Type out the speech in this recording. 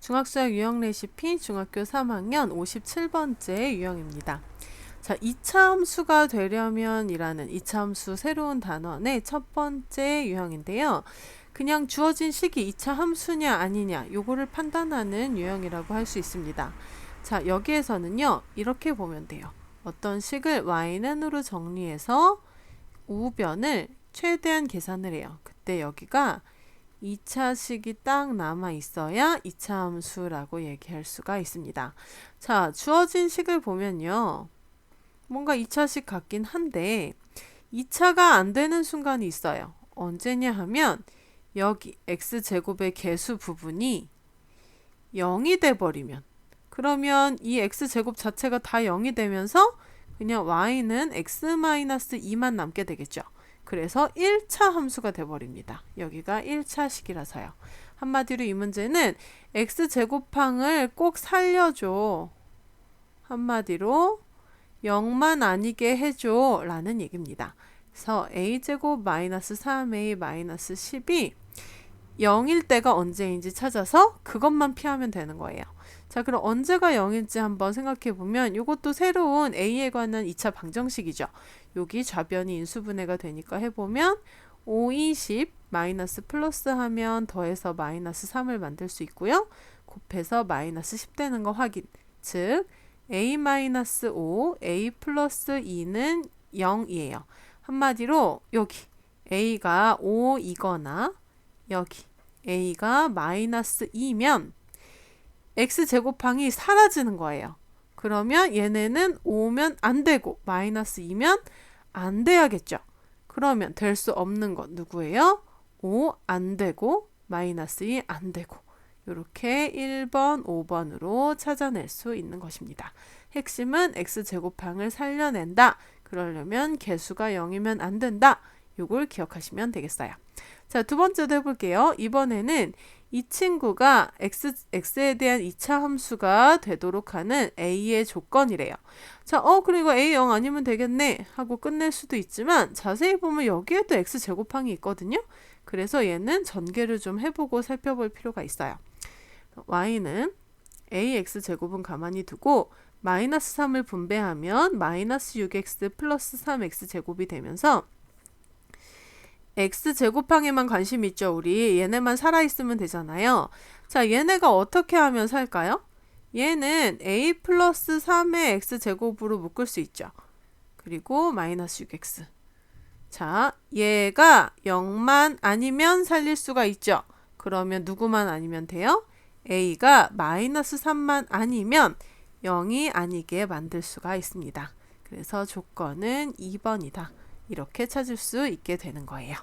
중학수학 유형 레시피 중학교 3학년 57번째 유형입니다. 자, 2차 함수가 되려면 이라는 2차 함수 새로운 단원의 첫 번째 유형인데요. 그냥 주어진 식이 2차 함수냐 아니냐 요거를 판단하는 유형이라고 할 수 있습니다. 자, 여기에서는요. 이렇게 보면 돼요. 어떤 식을yn으로 정리해서 우변을 최대한 계산을 해요. 그때 여기가 2차 식이 딱 남아 있어야 2차 함수라고 얘기할 수가 있습니다. 자, 주어진 식을 보면요. 뭔가 2차식 같긴 한데 2차가 안 되는 순간이 있어요. 언제냐 하면 여기 x제곱의 개수 부분이 0이 돼 버리면 그러면 이 x제곱 자체가 다 0이 되면서 그냥 y는 x-2만 남게 되겠죠. 그래서 1차 함수가 돼버립니다. 여기가 1차식이라서요. 한마디로 이 문제는 x제곱항을 꼭 살려줘. 한마디로 0만 아니게 해줘 라는 얘기입니다. 그래서 a제곱 마이너스 3a 마이너스 10이 0일 때가 언제인지 찾아서 그것만 피하면 되는 거예요. 자, 그럼 언제가 0일지 한번 생각해 보면 이것도 새로운 a에 관한 2차 방정식이죠. 여기 좌변이 인수분해가 되니까 해보면 5, 20 마이너스 플러스 하면 더해서 마이너스 3을 만들 수 있고요. 곱해서 마이너스 10 되는 거 확인. 즉 a 마이너스 5, a 플러스 2는 0이에요. 한마디로 여기 a가 5이거나 여기 a가 마이너스 2면 x제곱항이 사라지는 거예요. 그러면 얘네는 5면 안 되고 마이너스 2면 안 돼야겠죠. 그러면 될 수 없는 것 누구예요? 5 안 되고 마이너스 2 안 되고 이렇게 1번, 5번으로 찾아낼 수 있는 것입니다. 핵심은 x제곱항을 살려낸다. 그러려면 개수가 0이면 안 된다. 요걸 기억하시면 되겠어요. 자, 두 번째도 해볼게요. 이번에는 이 친구가 x, x에 대한 2차 함수가 되도록 하는 a의 조건이래요. 자, 어, 그리고 a 0 아니면 되겠네 하고 끝낼 수도 있지만 자세히 보면 여기에도 x제곱항이 있거든요. 그래서 얘는 전개를 좀 해보고 살펴볼 필요가 있어요. y는 ax 제곱은 가만히 두고 마이너스 3을 분배하면 마이너스 6x 플러스 3x 제곱이 되면서 x 제곱항에만 관심 있죠 우리 얘네만 살아있으면 되잖아요 자 얘네가 어떻게 하면 살까요? 얘는 a 플러스 3의 x 제곱으로 묶을 수 있죠 그리고 마이너스 6x 자 얘가 0만 아니면 살릴 수가 있죠 그러면 누구만 아니면 돼요? a가 마이너스 3만 아니면 0이 아니게 만들 수가 있습니다. 그래서 조건은 2번이다. 이렇게 찾을 수 있게 되는 거예요.